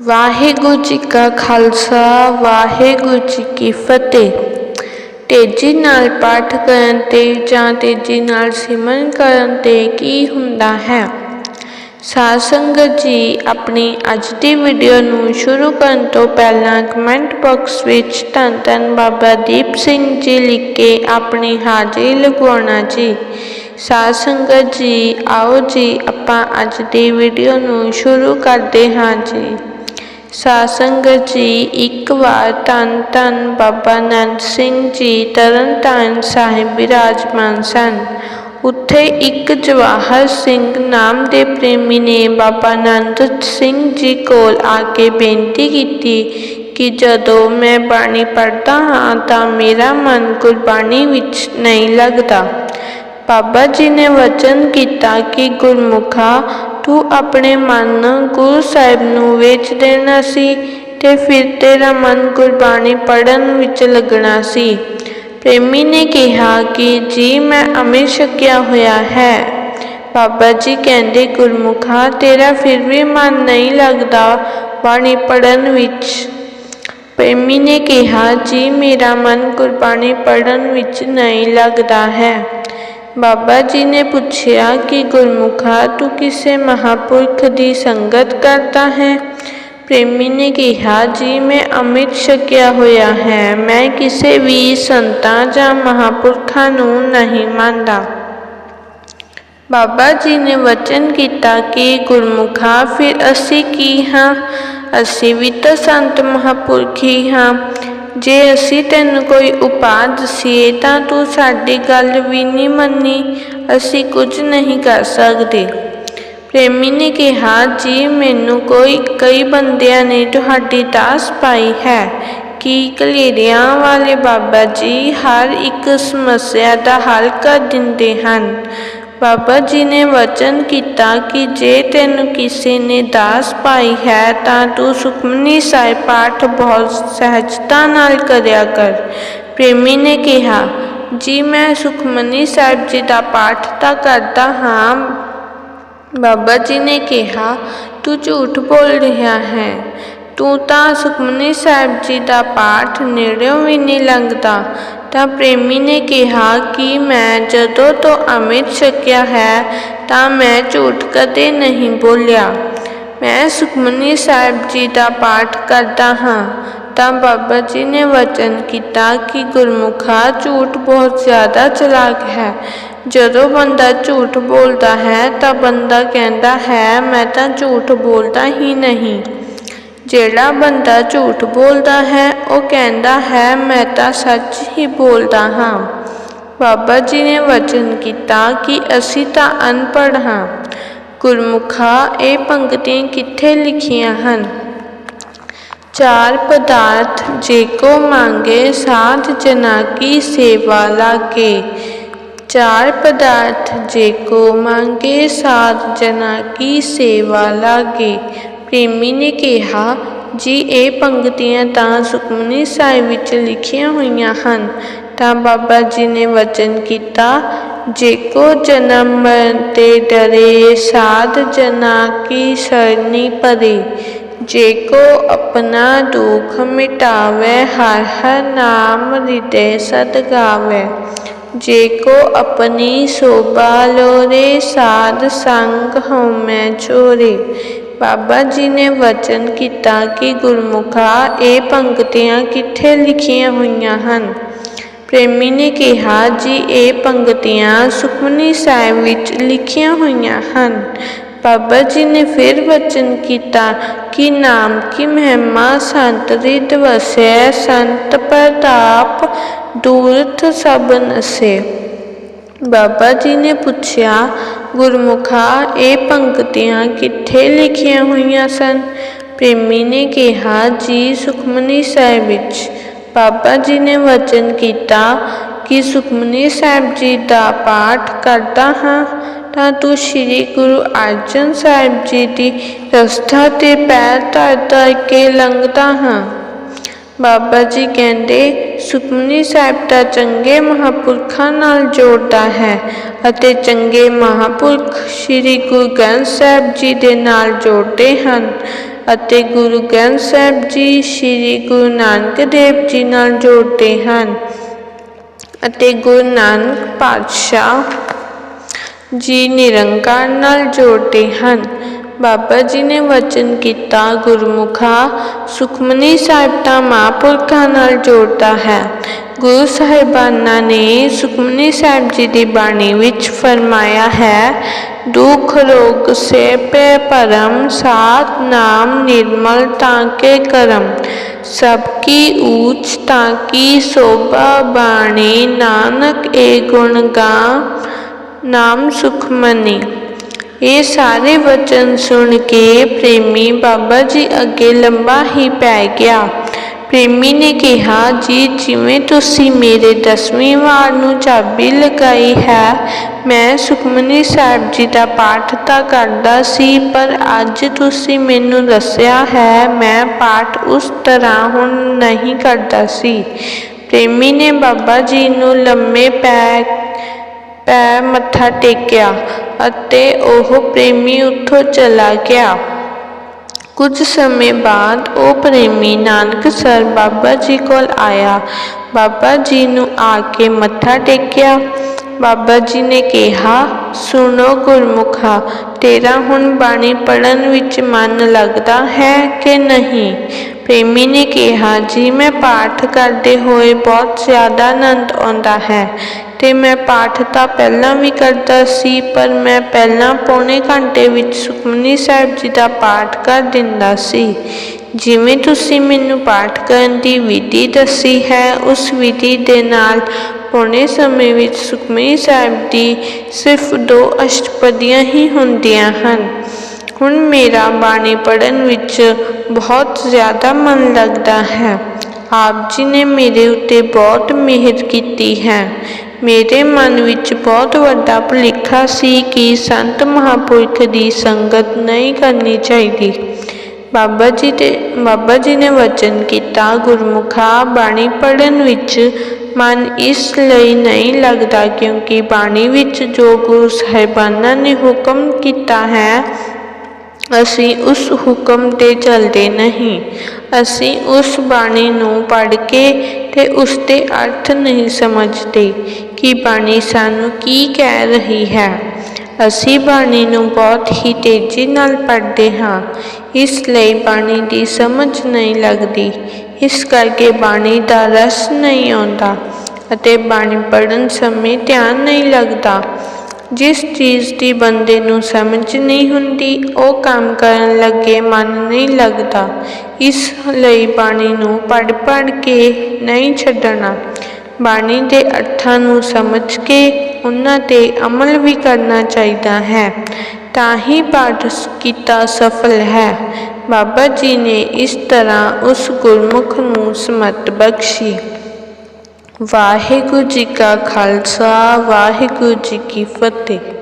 ਵਾਹਿਗੁਰੂ ਜੀ ਕਾ ਖਾਲਸਾ, ਵਾਹਿਗੁਰੂ ਜੀ ਕੀ ਫਤਿਹ। ਤੇਜ਼ੀ ਨਾਲ ਪਾਠ ਕਰਨ ਤੇ ਜਾਂ ਤੇਜ਼ੀ ਨਾਲ ਸਿਮਰਨ ਕਰਨ ਤੇ ਕੀ ਹੁੰਦਾ ਹੈ? ਸਾਧ ਸੰਗਤ ਜੀ, ਆਪਣੀ ਅੱਜ ਦੀ ਵੀਡੀਓ ਨੂੰ ਸ਼ੁਰੂ ਕਰਨ ਤੋਂ ਪਹਿਲਾਂ ਕਮੈਂਟ ਬਾਕਸ ਵਿੱਚ ਧੰਨ ਧੰਨ ਬਾਬਾ ਦੀਪ ਸਿੰਘ ਜੀ ਲਿਖ ਕੇ ਆਪਣੀ ਹਾਜ਼ਰੀ ਲਗਵਾਉਣਾ ਜੀ। ਸਾਧ ਸੰਗਤ ਜੀ, ਆਓ ਜੀ, ਆਪਾਂ ਅੱਜ ਦੀ ਵੀਡੀਓ ਨੂੰ ਸ਼ੁਰੂ ਕਰਦੇ ਹਾਂ ਜੀ। ਸਾਧ ਸੰਗਤ ਜੀ, ਇੱਕ ਵਾਰ ਧੰਨ ਧੰਨ ਬਾਬਾ ਨੰਦ ਸਿੰਘ ਜੀ ਤਰਨਤਾਰਨ ਸਾਹਿਬ ਬਿਰਾਜਮਾਨ ਸਨ। ਉੱਥੇ ਇੱਕ ਜਵਾਹਰ ਸਿੰਘ ਨਾਮ ਦੇ ਪ੍ਰੇਮੀ ਨੇ ਬਾਬਾ ਨੰਦ ਸਿੰਘ ਜੀ ਕੋਲ ਆ ਕੇ ਬੇਨਤੀ ਕੀਤੀ ਕਿ ਜਦੋਂ ਮੈਂ ਬਾਣੀ ਪੜ੍ਹਦਾ ਹਾਂ ਤਾਂ ਮੇਰਾ ਮਨ ਗੁਰਬਾਣੀ ਵਿੱਚ ਨਹੀਂ ਲੱਗਦਾ। ਬਾਬਾ ਜੀ ਨੇ ਵਚਨ ਕੀਤਾ ਕਿ ਗੁਰਮੁਖਾ ਤੂੰ ਆਪਣੇ ਮਨ ਗੁਰੂ ਸਾਹਿਬ ਨੂੰ ਵੇਚ ਦੇਣਾ ਸੀ ਤੇ ਫਿਰ ਤੇਰਾ ਮਨ ਗੁਰਬਾਣੀ ਪੜਨ ਵਿੱਚ ਲੱਗਣਾ ਸੀ। ਪ੍ਰੇਮੀ ਨੇ ਕਿਹਾ ਕਿ ਜੀ, ਮੈਂ ਅਮਿਤ ਛਕਿਆ ਹੋਇਆ ਹੈ। ਬਾਬਾ ਜੀ ਕਹਿੰਦੇ, ਗੁਰਮੁਖਾ, ਤੇਰਾ ਫਿਰ ਵੀ ਮਨ ਨਹੀਂ ਲੱਗਦਾ ਬਾਣੀ ਪੜਨ ਵਿੱਚ। ਪ੍ਰੇਮੀ ਨੇ ਕਿਹਾ, ਜੀ, ਮੇਰਾ ਮਨ ਗੁਰਬਾਣੀ ਪੜਨ ਵਿੱਚ ਨਹੀਂ ਲੱਗਦਾ ਹੈ। ਬਾਬਾ ਜੀ ਨੇ ਪੁੱਛਿਆ ਕਿ ਗੁਰਮੁਖਾ ਤੂੰ ਕਿਸੇ ਮਹਾਪੁਰਖ ਦੀ ਸੰਗਤ ਕਰਦਾ ਹੈ ਪ੍ਰੇਮੀ ਨੇ ਕਿਹਾ ਜੀ ਮੈਂ ਅੰਮ੍ਰਿਤ ਛਕਿਆ ਹੋਇਆ ਹੈ ਮੈਂ ਕਿਸੇ ਵੀ ਸੰਤਾਂ ਜਾਂ ਮਹਾਪੁਰਖਾਂ ਨੂੰ ਨਹੀਂ ਮੰਨਦਾ ਬਾਬਾ ਜੀ ਨੇ ਵਚਨ ਕੀਤਾ ਕਿ ਗੁਰਮੁਖਾ ਫਿਰ ਅਸੀਂ ਕੀ ਹਾਂ ਅਸੀਂ ਵੀ ਤਾਂ ਸੰਤ ਮਹਾਪੁਰਖ ਹੀ ਹਾਂ ਜੇ ਅਸੀਂ ਤੈਨੂੰ ਕੋਈ ਉਪਾਅ ਦਸੀਏ ਤਾਂ ਤੂੰ ਸਾਡੀ ਗੱਲ ਵੀ ਨਹੀਂ ਮੰਨੀ। ਅਸੀਂ ਕੁਝ ਨਹੀਂ ਕਰ ਸਕਦੇ। ਪ੍ਰੇਮੀ ਨੇ ਕਿਹਾ, ਜੀ, ਮੈਨੂੰ ਕੋਈ, ਕਈ ਬੰਦਿਆਂ ਨੇ ਤੁਹਾਡੀ ਦਾਸ ਪਾਈ ਹੈ। ਕਿ ਕਲੇਰਿਆਂ ਵਾਲੇ ਬਾਬਾ ਜੀ ਹਰ ਇੱਕ ਸਮੱਸਿਆ ਦਾ ਹੱਲ ਕਰ ਦਿੰਦੇ ਹਨ? ਬਾਬਾ ਜੀ ਨੇ ਵਚਨ ਕੀਤਾ ਕਿ ਜੇ ਤੈਨੂੰ ਕਿਸੇ ਨੇ ਦਾਸ ਪਾਈ ਹੈ ਤਾਂ ਤੂੰ ਸੁਖਮਨੀ ਸਾਹਿਬ ਪਾਠ ਬਹੁਤ ਸਹਿਜਤਾ ਨਾਲ ਕਰਿਆ ਕਰ ਪ੍ਰੇਮੀ ਨੇ ਕਿਹਾ ਜੀ ਮੈਂ ਸੁਖਮਨੀ ਸਾਹਿਬ ਜੀ ਦਾ ਪਾਠ ਤਾਂ ਕਰਦਾ ਹਾਂ ਬਾਬਾ ਜੀ ਨੇ ਕਿਹਾ ਤੂੰ ਝੂਠ ਬੋਲ ਰਿਹਾ ਹੈ ਤੂੰ ਤਾਂ ਸੁਖਮਨੀ ਸਾਹਿਬ ਜੀ ਦਾ ਪਾਠ ਨੇੜਿਓਂ ਵੀ ਨਹੀਂ ਲੰਘਦਾ। ਤਾਂ ਪ੍ਰੇਮੀ ਨੇ ਕਿਹਾ ਕਿ ਮੈਂ ਜਦੋਂ ਤੋਂ ਅੰਮ੍ਰਿਤ ਛਕਿਆ ਹੈ, ਤਾਂ ਮੈਂ ਝੂਠ ਕਦੇ ਨਹੀਂ ਬੋਲਿਆ। ਮੈਂ ਸੁਖਮਨੀ ਸਾਹਿਬ ਜੀ ਦਾ ਪਾਠ ਕਰਦਾ ਹਾਂ। ਤਾਂ ਬਾਬਾ ਜੀ ਨੇ ਵਚਨ ਕੀਤਾ ਕਿ ਗੁਰਮੁਖਾ ਝੂਠ ਬਹੁਤ ਜ਼ਿਆਦਾ ਚਲਾਕ ਹੈ। ਜਦੋਂ ਬੰਦਾ ਝੂਠ ਬੋਲਦਾ ਹੈ, ਤਾਂ ਬੰਦਾ ਕਹਿੰਦਾ ਹੈ, ਮੈਂ ਤਾਂ ਝੂਠ ਬੋਲਦਾ ਹੀ ਨਹੀਂ। ਜਿਹੜਾ ਬੰਦਾ ਝੂਠ ਬੋਲਦਾ ਹੈ, ਉਹ ਕਹਿੰਦਾ ਹੈ, ਮੈਂ ਤਾਂ ਸੱਚ ਹੀ ਬੋਲਦਾ ਹਾਂ। ਬਾਬਾ ਜੀ ਨੇ ਵਚਨ ਕੀਤਾ ਕਿ ਅਸੀਂ ਤਾਂ ਅਨਪੜ੍ਹ ਹਾਂ। ਗੁਰਮੁਖਾ ਇਹ ਪੰਕਤੀਆਂ ਕਿੱਥੇ ਲਿਖੀਆਂ ਹਨ? ਚਾਰ ਪਦਾਰਥ ਜੇ ਕੋ ਮੰਗੇ, ਸਾਧ ਜਨਾ ਕੀ ਸੇਵਾ ਲਾਗੇ। ਚਾਰ ਪਦਾਰਥ ਜੇ ਕੋ ਮੰਗੇ, ਸਾਧ ਜਨਾ ਕੀ ਸੇਵਾ ਲਾਗੇ। ਪ੍ਰੇਮੀ ਨੇ ਕਿਹਾ, ਜੀ ਇਹ ਪੰਕਤੀਆਂ ਤਾਂ ਸੁਖਮਨੀ ਸਾਹਿਬ ਵਿੱਚ ਲਿਖੀਆਂ ਹੋਈਆਂ ਹਨ, ਤਾਂ ਬਾਬਾ ਜੀ ਨੇ ਵਚਨ ਕੀਤਾ, ਜੇ ਕੋ ਜਨਮ ਤੇ ਡਰੇ ਸਾਧ ਜਨਾ ਕੀ ਸਰਨੀ ਪਰੇ, ਜੇ ਕੋ ਆਪਣਾ ਦੁੱਖ ਮਿਟਾਵੇ ਹਰ ਹਰ ਨਾਮ ਹਿਰਦੇ ਸਦ ਗਾਵੇ, ਜੇ ਕੋ ਆਪਣੀ ਸੋਭਾ ਲੋਰੇ ਸਾਧ ਸੰਗ ਹਉਮੈ ਚੋਰੇ ਬਾਬਾ ਜੀ ਨੇ ਵਚਨ ਕੀਤਾ ਕਿ ਗੁਰਮੁਖਾ ਇਹ ਪੰਕਤੀਆਂ ਕਿੱਥੇ ਲਿਖੀਆਂ ਹੋਈਆਂ ਹਨ? ਪ੍ਰੇਮੀ ਨੇ ਕਿਹਾ, ਜੀ, ਇਹ ਪੰਕਤੀਆਂ ਸੁਖਮਨੀ ਸਾਹਿਬ ਵਿੱਚ ਲਿਖੀਆਂ ਹੋਈਆਂ ਹਨ। ਬਾਬਾ ਜੀ ਨੇ ਫਿਰ ਵਚਨ ਕੀਤਾ ਕਿ ਨਾਮ ਕੀ ਮਹਿਮਾ ਸੰਤ ਰਿਦ ਵਸੈ ਸੰਤ ਪ੍ਰਤਾਪ ਦੂਰਥ ਸਭ ਨਸੇ। ਬਾਬਾ ਜੀ ਨੇ ਪੁੱਛਿਆ, ਗੁਰਮੁਖਾ, ਇਹ ਪੰਕਤੀਆਂ ਕਿੱਥੇ ਲਿਖੀਆਂ ਹੋਈਆਂ ਸਨ? ਪ੍ਰੇਮੀ ਨੇ ਕਿਹਾ, ਜੀ ਸੁਖਮਨੀ ਸਾਹਿਬ ਵਿੱਚ। ਬਾਬਾ ਜੀ ਨੇ ਵਚਨ ਕੀਤਾ, ਕਿ ਸੁਖਮਨੀ ਸਾਹਿਬ ਜੀ ਦਾ ਪਾਠ ਕਰਦਾ ਹਾਂ, ਤਾਂ ਤੂੰ ਸ੍ਰੀ ਗੁਰੂ ਅਰਜਨ ਸਾਹਿਬ ਜੀ ਦੀ ਰਸਤਾ ਤੇ ਪੈਰ ਧਰ ਧਰ ਕੇ ਲੰਘਦਾ ਹਾਂ। ਬਾਬਾ ਜੀ ਕਹਿੰਦੇ, ਸੁਖਮਨੀ ਸਾਹਿਬ ਤਾਂ ਚੰਗੇ ਮਹਾਪੁਰਖਾਂ ਨਾਲ ਜੋੜਦਾ ਹੈ ਅਤੇ ਚੰਗੇ ਮਹਾਪੁਰਖ ਸ੍ਰੀ ਗੁਰੂ ਗ੍ਰੰਥ ਸਾਹਿਬ ਜੀ ਦੇ ਨਾਲ ਜੋੜਦੇ ਹਨ ਅਤੇ ਗੁਰੂ ਗ੍ਰੰਥ ਸਾਹਿਬ ਜੀ ਸ੍ਰੀ ਗੁਰੂ ਨਾਨਕ ਦੇਵ ਜੀ ਨਾਲ ਜੋੜਦੇ ਹਨ ਅਤੇ ਗੁਰੂ ਨਾਨਕ ਪਾਤਸ਼ਾਹ ਜੀ ਨਿਰੰਕਾਰ ਨਾਲ ਜੋੜਦੇ ਹਨ। ਬਾਬਾ ਜੀ ਨੇ ਵਚਨ ਕੀਤਾ ਗੁਰਮੁਖਾ ਸੁਖਮਨੀ ਸਾਹਿਬ ਤਾਂ ਮਹਾਂਪੁਰਖਾਂ ਨਾਲ ਜੋੜਦਾ ਹੈ ਗੁਰੂ ਸਾਹਿਬਾਨਾਂ ਨੇ ਸੁਖਮਨੀ ਸਾਹਿਬ ਜੀ ਦੀ ਬਾਣੀ ਵਿੱਚ ਫਰਮਾਇਆ ਹੈ ਦੁਖ ਰੋਗ ਸੇ ਪੈ ਪਰਮ ਸਾਤ ਨਾਮ ਨਿਰਮਲ ਤਾਂ ਕੇ ਕਰਮ ਸਭ ਕੀ ਊਚ ਤਾਂ ਕੀ ਸੋਭਾ ਬਾਣੀ ਨਾਨਕ ਏ ਗੁਣ ਗਾ ਨਾਮ ਸੁਖਮਨੀ ਇਹ ਸਾਰੇ ਵਚਨ ਸੁਣ ਕੇ ਪ੍ਰੇਮੀ ਬਾਬਾ ਜੀ ਅੱਗੇ ਲੰਬਾ ਹੀ ਪੈ ਗਿਆ। ਪ੍ਰੇਮੀ ਨੇ ਕਿਹਾ, ਜੀ, ਜਿਵੇਂ ਤੁਸੀਂ ਮੇਰੇ ਦਸਵੀਂ ਵਾਰ ਨੂੰ ਚਾਬੀ ਲਗਾਈ ਹੈ, ਮੈਂ ਸੁਖਮਨੀ ਸਾਹਿਬ ਜੀ ਦਾ ਪਾਠ ਤਾਂ ਕਰਦਾ ਸੀ, ਪਰ ਅੱਜ ਤੁਸੀਂ ਮੈਨੂੰ ਦੱਸਿਆ ਹੈ, ਮੈਂ ਪਾਠ ਉਸ ਤਰ੍ਹਾਂ ਹੁਣ ਨਹੀਂ ਕਰਦਾ ਸੀ। ਪ੍ਰੇਮੀ ਨੇ ਬਾਬਾ ਜੀ ਨੂੰ ਲੰਮੇ ਪੈ ਪੈ ਮੱਥਾ ਟੇਕਿਆ ਅਤੇ ਉਹ ਪ੍ਰੇਮੀ ਉੱਥੋਂ ਚਲਾ ਗਿਆ। ਕੁਝ ਸਮੇਂ ਬਾਅਦ ਉਹ ਪ੍ਰੇਮੀ ਨਾਨਕਸਰ ਬਾਬਾ ਜੀ ਕੋਲ ਆਇਆ। ਬਾਬਾ ਜੀ ਨੂੰ ਆ ਕੇ ਮੱਥਾ ਟੇਕਿਆ। ਬਾਬਾ ਜੀ ਨੇ ਕਿਹਾ, ਸੁਣੋ ਗੁਰਮੁਖਾ, ਤੇਰਾ ਹੁਣ ਬਾਣੀ ਪੜਨ ਵਿੱਚ ਮਨ ਲੱਗਦਾ ਹੈ ਕਿ ਨਹੀਂ? ਪ੍ਰੇਮੀ ਨੇ ਕਿਹਾ, ਜੀ, ਮੈਂ ਪਾਠ ਕਰਦੇ ਹੋਏ ਬਹੁਤ ਜ਼ਿਆਦਾ ਆਨੰਦ ਆਉਂਦਾ ਹੈ। ਤੇ ਮੈਂ ਪਾਠ ਤਾਂ ਪਹਿਲਾਂ ਵੀ ਕਰਦਾ ਸੀ, ਪਰ ਮੈਂ ਪਹਿਲਾਂ ਪੌਣੇ ਘੰਟੇ ਵਿੱਚ ਸੁਖਮਨੀ ਸਾਹਿਬ ਜੀ ਦਾ ਪਾਠ ਕਰ ਦਿੰਦਾ ਸੀ। ਜਿਵੇਂ ਤੁਸੀਂ ਮੈਨੂੰ ਪਾਠ ਕਰਨ ਦੀ ਵਿਧੀ ਦੱਸੀ ਹੈ, ਉਸ ਵਿਧੀ ਦੇ ਨਾਲ ਪੌਣੇ ਸਮੇਂ ਵਿੱਚ ਸੁਖਮਨੀ ਸਾਹਿਬ ਦੀ ਸਿਰਫ ਦੋ ਅਸ਼ਟਪਦੀਆਂ ਹੀ ਹੁੰਦੀਆਂ ਹਨ। ਹੁਣ ਮੇਰਾ ਬਾਣੀ ਪੜਨ ਵਿੱਚ ਬਹੁਤ ਜ਼ਿਆਦਾ ਮਨ ਲੱਗਦਾ ਹੈ। ਆਪ ਜੀ ਨੇ ਮੇਰੇ ਉੱਤੇ ਬਹੁਤ ਮਿਹਰ ਕੀਤੀ ਹੈ। ਮੇਰੇ ਮਨ ਵਿੱਚ ਬਹੁਤ ਵੱਡਾ ਭੁਲੇਖਾ ਸੀ ਕਿ ਸੰਤ ਮਹਾਂਪੁਰਖ ਦੀ ਸੰਗਤ ਨਹੀਂ ਕਰਨੀ ਚਾਹੀਦੀ। ਬਾਬਾ ਜੀ ਦੇ, ਬਾਬਾ ਜੀ ਨੇ ਵਚਨ ਕੀਤਾ, ਗੁਰਮੁਖਾ ਬਾਣੀ ਪੜਨ ਵਿੱਚ ਮਨ ਇਸ ਲਈ ਨਹੀਂ ਲੱਗਦਾ ਕਿਉਂਕਿ ਬਾਣੀ ਵਿੱਚ ਜੋ ਗੁਰੂ ਸਾਹਿਬਾਨਾਂ ਨੇ ਹੁਕਮ ਕੀਤਾ ਹੈ, ਅਸੀਂ ਉਸ ਹੁਕਮ ਤੇ ਚੱਲਦੇ ਨਹੀਂ। ਅਸੀਂ ਉਸ ਬਾਣੀ ਨੂੰ ਪੜ੍ਹ ਕੇ ਤੇ ਉਸ ਦੇ ਅਰਥ ਨਹੀਂ ਸਮਝਦੇ। ਕਿ ਬਾਣੀ ਸਾਨੂੰ ਕੀ ਕਹਿ ਰਹੀ ਹੈ? ਅਸੀਂ ਬਾਣੀ ਨੂੰ ਬਹੁਤ ਹੀ ਤੇਜ਼ੀ ਨਾਲ ਪੜ੍ਹਦੇ ਹਾਂ। ਇਸ ਲਈ ਬਾਣੀ ਦੀ ਸਮਝ ਨਹੀਂ ਲੱਗਦੀ। ਇਸ ਕਰਕੇ ਬਾਣੀ ਦਾ ਰਸ ਨਹੀਂ ਆਉਂਦਾ ਅਤੇ ਬਾਣੀ ਪੜ੍ਹਨ ਸਮੇਂ ਧਿਆਨ ਨਹੀਂ ਲੱਗਦਾ। ਜਿਸ ਚੀਜ਼ ਦੀ ਬੰਦੇ ਨੂੰ ਸਮਝ ਨਹੀਂ ਹੁੰਦੀ, ਉਹ ਕੰਮ ਕਰਨ ਲੱਗੇ ਮਨ ਨਹੀਂ ਲੱਗਦਾ। ਇਸ ਲਈ ਬਾਣੀ ਨੂੰ ਪੜ੍ਹ ਪੜ੍ਹ ਕੇ ਨਹੀਂ ਛੱਡਣਾ। ਬਾਣੀ ਦੇ ਅਰਥਾਂ ਨੂੰ ਸਮਝ ਕੇ ਉਹਨਾਂ ਤੇ ਅਮਲ ਵੀ ਕਰਨਾ ਚਾਹੀਦਾ ਹੈ। ਤਾਂ ਹੀ ਪਾਠ ਕੀਤਾ ਸਫਲ ਹੈ। ਬਾਬਾ ਜੀ ਨੇ ਇਸ ਤਰ੍ਹਾਂ ਉਸ ਗੁਰਮੁਖ ਨੂੰ ਸਮਤ ਬਖਸ਼ੀ। ਵਾਹਿਗੁਰੂ ਜੀ ਕਾ ਖਾਲਸਾ, ਵਾਹਿਗੁਰੂ ਜੀ ਕੀ ਫਤਿਹ।